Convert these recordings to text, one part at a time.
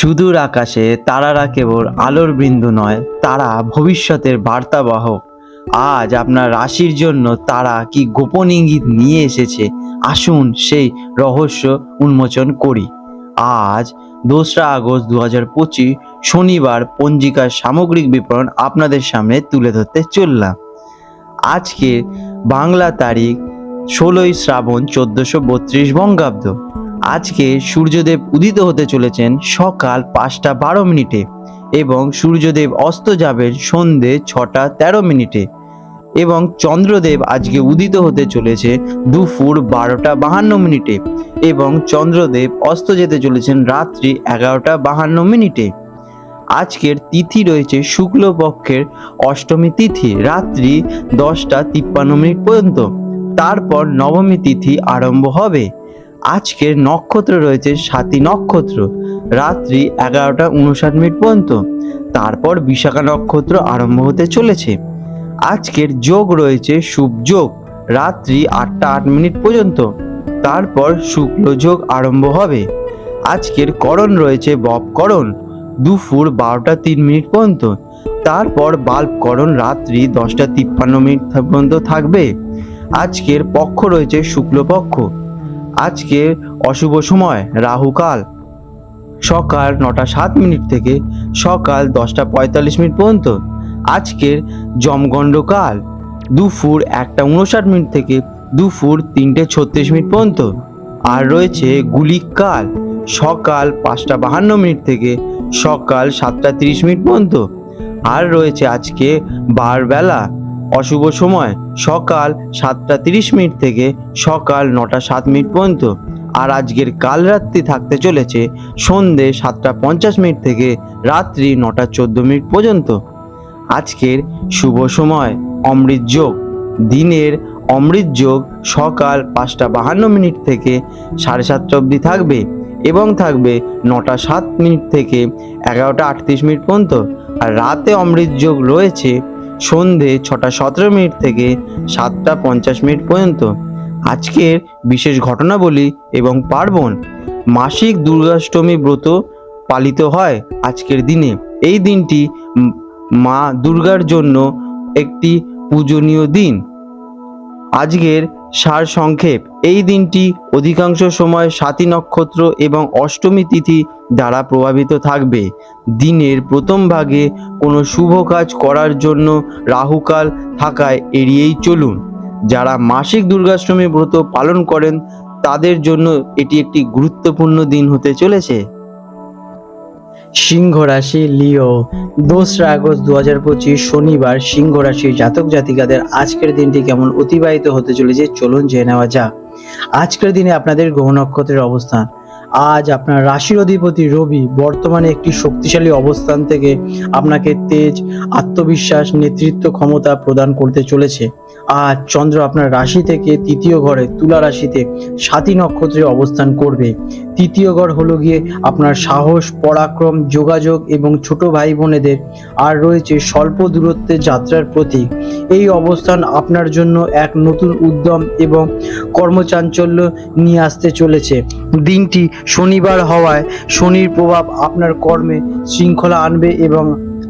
সুদূর আকাশে তারারা কেবল আলোর বিন্দু নয়, তারা ভবিষ্যতের বার্তাবাহক আজ আপনার রাশির জন্য তারা কি গোপন ইঙ্গিত নিয়ে এসেছে? আসুন সেই রহস্য উন্মোচন করি। আজ দোসরা আগস্ট দু হাজার পঁচিশ, শনিবার পঞ্জিকার সামগ্রিক বিবরণ আপনাদের সামনে তুলে ধরতে চললাম। আজকে বাংলা তারিখ ষোলোই শ্রাবণ চোদ্দোশো বত্রিশ বঙ্গাব্দ। আজকে সূর্যদেব উদিত হতে চলেছেন সকাল পাঁচটা বারো মিনিটে এবং সূর্যদেব অস্ত যাবেন সন্ধে ছটা তেরো মিনিটে। এবং চন্দ্রদেব আজকে উদিত হতে চলেছে দুপুর বারোটা বাহান্ন মিনিটে এবং চন্দ্রদেব অস্ত যেতে চলেছেন রাত্রি এগারোটা বাহান্ন মিনিটে। আজকের তিথি রয়েছে শুক্লপক্ষের অষ্টমী তিথি, রাত্রি দশটা তিপ্পান্ন মিনিট পর্যন্ত। তারপর নবমী তিথি আরম্ভ হবে। আজকের নক্ষত্র রয়েছে সাতী নক্ষত্র, রাত্রি এগারোটা উনষাট মিনিট পর্যন্ত। তারপর বিশাখা নক্ষত্র আরম্ভ হতে চলেছে। আজকের যোগ রয়েছে শুভ যোগ, রাত্রি আটটা আট মিনিট পর্যন্ত। তারপর শুক্ল যোগ আরম্ভ হবে। আজকের করণ রয়েছে বপকরণ দুপুর বারোটা তিন মিনিট পর্যন্ত। তারপর বাল্বকরণ রাত্রি দশটা তিপ্পান্ন মিনিট পর্যন্ত থাকবে। আজকের পক্ষ রয়েছে শুক্লপক্ষ আজকে অশুভ সময়, রাহুকাল। সকাল নটা সাত মিনিট থেকে সকাল দশটা পঁয়তাল্লিশ মিনিট পর্যন্ত। আজকের জমগণ্ডকাল দুপুর একটা উনষাট মিনিট থেকে দুপুর তিনটে ছত্রিশ মিনিট পর্যন্ত। আর রয়েছে গুলিক কাল সকাল পাঁচটা বাহান্ন মিনিট থেকে সকাল সাতটা তিরিশ মিনিট পর্যন্ত। আর রয়েছে আজকে বারবেলা অশুভ সময়, সকাল সাতটা তিরিশ মিনিট থেকে সকাল নটা সাত মিনিট পর্যন্ত। আর আজকের কাল রাত্রি থাকতে চলেছে সন্ধে সাতটা পঞ্চাশ মিনিট থেকে রাত্রি নটা চোদ্দ মিনিট পর্যন্ত। আজকের শুভ সময়, অমৃত যোগ। দিনের অমৃত যোগ সকাল পাঁচটা বাহান্ন মিনিট থেকে সাড়ে সাতটা অবধি থাকবে এবং থাকবে নটা সাত মিনিট থেকে এগারোটা আটত্রিশ মিনিট পর্যন্ত। আর রাতে অমৃত যোগ রয়েছে সন্ধে ছটা সতেরো মিনিট থেকে সাতটা পঞ্চাশ মিনিট পর্যন্ত। আজকের বিশেষ ঘটনাবলী এবং পার্বণ, মাসিক দুর্গাষ্টমী ব্রত পালিত হয় আজকের দিনে। এই দিনটি মা দুর্গার জন্য একটি পূজনীয় দিন। আজকের সার সংক্ষেপ। এই দিনটি অধিকাংশ সময় সাতী নক্ষত্র এবং অষ্টমী তিথি দ্বারা প্রভাবিত থাকবে। দিনের প্রথম ভাগে কোনো শুভ কাজ করার জন্য রাহুকাল থাকায় এড়িয়েই চলুন। যারা মাসিক দুর্গাষ্টমী ব্রত পালন করেন, তাদের জন্য এটি একটি গুরুত্বপূর্ণ দিন হতে চলেছে। সিংহ রাশি লিও। দোসরা আগস্ট দু হাজার পঁচিশ শনিবার সিংহ রাশির জাতক জাতিকাদের আজকের দিনটি কেমন অতিবাহিত হতে চলেছে? চলুন জেনে নেওয়া যাক। আজকের দিনে আপনাদের গ্রহ নক্ষত্রের অবস্থান। আজ আপনার রাশির অধিপতি রবি বর্তমানে একটি শক্তিশালী অবস্থান থেকে আপনাকে তেজ, আত্মবিশ্বাস, নেতৃত্ব ক্ষমতা প্রদান করতে চলেছে। আজ চন্দ্র আপনার রাশি থেকে তৃতীয় ঘরে তুলা রাশিতে সাতী নক্ষত্রে অবস্থান করবে। তৃতীয় ঘর হলো গিয়ে আপনার সাহস, পরাক্রম, যোগাযোগ এবং ছোট ভাই বোনেদের আর রয়েছে স্বল্প দূরত্বের যাত্রার প্রতীক। এই অবস্থান আপনার জন্য এক নতুন উদ্যম এবং কর্মচাঞ্চল্য নিয়ে আসতে চলেছে। দিনটি শনিবার হওয়ায় শনির প্রভাব আপনার কর্মে শৃঙ্খলা আনবে এবং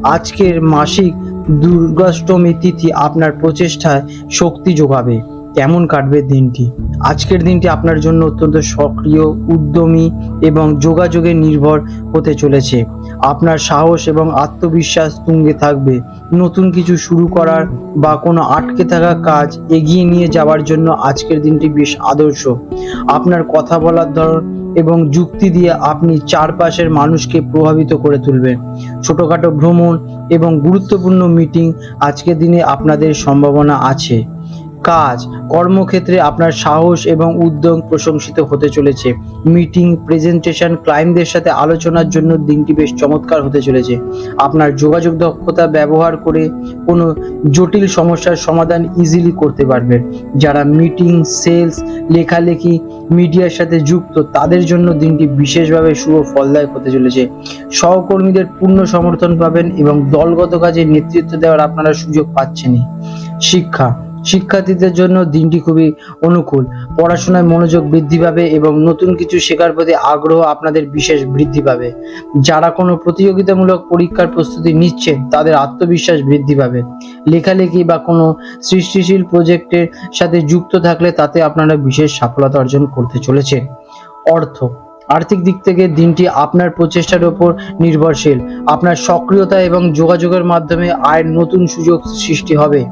আজকের মাসিক দুর্গাষ্টমী তিথি আপনার প্রচেষ্টায় শক্তি যোগাবে। কেমন কাটবে দিনটি। আজকের দিনটি আপনার জন্য অত্যন্ত সক্রিয়, উদ্যমী এবং যোগাযোগে নির্ভর হতে চলেছে। আপনার সাহস এবং আত্মবিশ্বাস তুঙ্গে থাকবে। নতুন কিছু শুরু করার বা কোনো আটকে থাকা কাজ এগিয়ে নিয়ে যাওয়ার জন্য আজকের দিনটি বেশ আদর্শ। আপনার কথা বলার ধরন এবং যুক্তি দিয়ে আপনি চারপাশের মানুষকে প্রভাবিত করে তুলবেন। ছোটখাটো ভ্রমণ এবং গুরুত্বপূর্ণ মিটিং আজকের দিনে আপনাদের সম্ভাবনা আছে। কাজ, কর্মক্ষেত্রে আপনার সাহস এবং উদ্যোগ প্রশংসিত হতে চলেছে। মিটিং, প্রেজেন্টেশন, ক্লায়েন্টদের সাথে আলোচনার জন্য দিনটি বেশ চমৎকার হতে চলেছে। আপনার যোগাযোগ দক্ষতা ব্যবহার করে কোনো জটিল সমস্যার সমাধান ইজিলি করতে পারবেন যারা মিটিং, সেলস, লেখালেখি, মিডিয়ার সাথে যুক্ত, তাদের জন্য দিনটি বিশেষভাবে শুভ ফলদায়ক হতে চলেছে। সহকর্মীদের পূর্ণ সমর্থন পাবেন এবং দলগত কাজে নেতৃত্ব দেওয়ার আপনারা সুযোগ পাচ্ছেনই। শিক্ষা শিক্ষার্থীদের জন্য দিনটি খুবই অনুকূল। পড়াশোনায় মনোযোগ বৃদ্ধি পাবে এবং নতুন কিছু শেখার প্রতি আগ্রহ আপনাদের বিশেষ বৃদ্ধি পাবে। যারা কোনো প্রতিযোগিতামূলক পরীক্ষার প্রস্তুতি নিচ্ছেন, তাদের আত্মবিশ্বাস বৃদ্ধি পাবে। লেখালেখি বা কোনো সৃষ্টিশীল প্রজেক্টের সাথে যুক্ত থাকলে তাতে আপনারা বিশেষ সফলতা অর্জন করতে চলেছেন। অর্থ। আর্থিক দিক থেকে দিনটি আপনার প্রচেষ্টার উপর নির্ভরশীল। আপনার সক্রিয়তা এবং যোগাযোগের মাধ্যমে আয়ের নতুন সুযোগ সৃষ্টি হবে।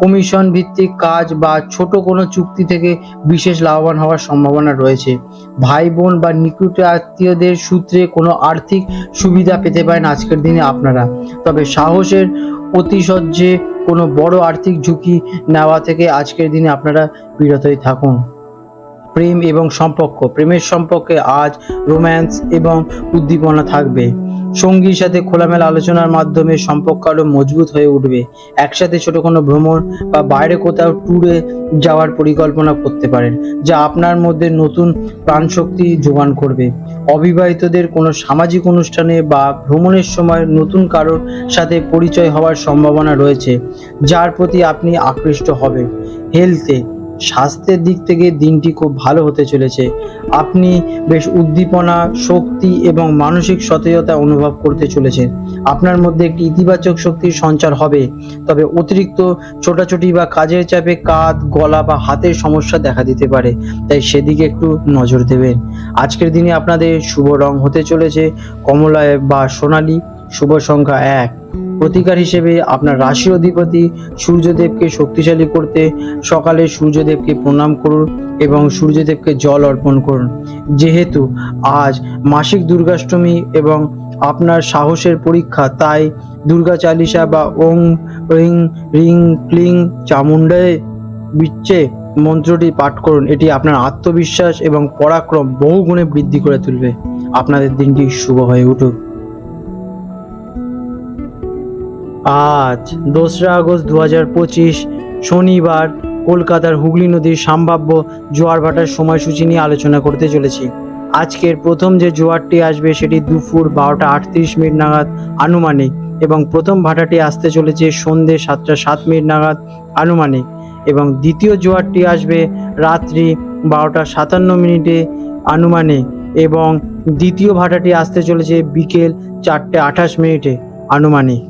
কমিশন ভিত্তিক কাজ বা ছোট কোনো চুক্তি থেকে বিশেষ লাভবান হওয়ার সম্ভাবনা রয়েছে। ভাই বোন বা নিকট আত্মীয়দের সূত্রে কোনো আর্থিক সুবিধা পেতে পারেন আজকের দিনে আপনারা। তবে সাহসের অতিশয্যে কোনো বড় আর্থিক ঝুঁকি নেওয়া থেকে আজকের দিনে আপনারা বিরতই থাকুন। প্রেম এবং সম্পর্ক, প্রেমের সম্পর্কে আজ রোম্যান্স এবং উদ্দীপনা থাকবে। সঙ্গীর সাথে খোলামেলা আলোচনার মাধ্যমে সম্পর্ক আরও মজবুত হয়ে উঠবে। একসাথে ছোট কোনো ভ্রমণ বা বাইরে কোথাও ট্যুরে যাওয়ার পরিকল্পনা করতে পারেন, যা আপনার মধ্যে নতুন প্রাণশক্তি যোগান করবে। অবিবাহিতদের কোনো সামাজিক অনুষ্ঠানে বা ভ্রমণের সময় নতুন কারোর সাথে পরিচয় হওয়ার সম্ভাবনা রয়েছে, যার প্রতি আপনি আকৃষ্ট হবেন। হেলথে স্বাস্থ্যের দিক থেকে দিনটি খুব ভালো হতে চলেছে। আপনি বেশ উদ্দীপনা, শক্তি এবং মানসিক সতেজতা অনুভব করতে চলেছেন। আপনার মধ্যে একটি ইতিবাচক শক্তির সঞ্চার হবে। তবে অতিরিক্ত ছোটাছুটি বা কাজের চাপে কাঁধ, গলা বা হাতের সমস্যা দেখা দিতে পারে। তাই সেদিকে একটু নজর দেবেন। আজকের দিনে আপনাদের শুভ রং হতে চলেছে। কমলায় বা সোনালী। শুভ সংখ্যা এক। প্রতিকার হিসেবে আপনার রাশি অধিপতি সূর্যদেবকে শক্তিশালী করতে সকালে সূর্যদেবকে প্রণাম করুন এবং সূর্যদেবকে জল অর্পণ করুন। যেহেতু আজ মাসিক দুর্গাষ্টমী এবং আপনার সাহসের পরীক্ষা, তাই দুর্গা চালিসা বা ওং রিং রিং ক্লিং চামুন্ডায় বিচ্ছে মন্ত্রটি পাঠ করুন। এটি আপনার আত্মবিশ্বাস এবং পরাক্রম বহু গুণে বৃদ্ধি করে তুলবে। আপনাদের দিনটি শুভ হয়ে উঠুক। আজ দোসরা আগস্ট দু পঁচিশ, শনিবার কলকাতার হুগলি নদীর সম্ভাব্য জোয়ার ভাটার সময়সূচি নিয়ে আলোচনা করতে চলেছি। আজকের প্রথম যে জোয়ারটি আসবে সেটি দুপুর বারোটা আটত্রিশ মিনিট নাগাদ আনুমানিক এবং প্রথম ভাটাটি আসতে চলেছে সন্ধ্যে সাতটা সাত মিনিট নাগাদ আনুমানিক এবং দ্বিতীয় জোয়ারটি আসবে রাত্রি বারোটা সাতান্ন মিনিটে আনুমানিক এবং দ্বিতীয় ভাটাটি আসতে চলেছে বিকেল চারটে আঠাশ মিনিটে আনুমানিক।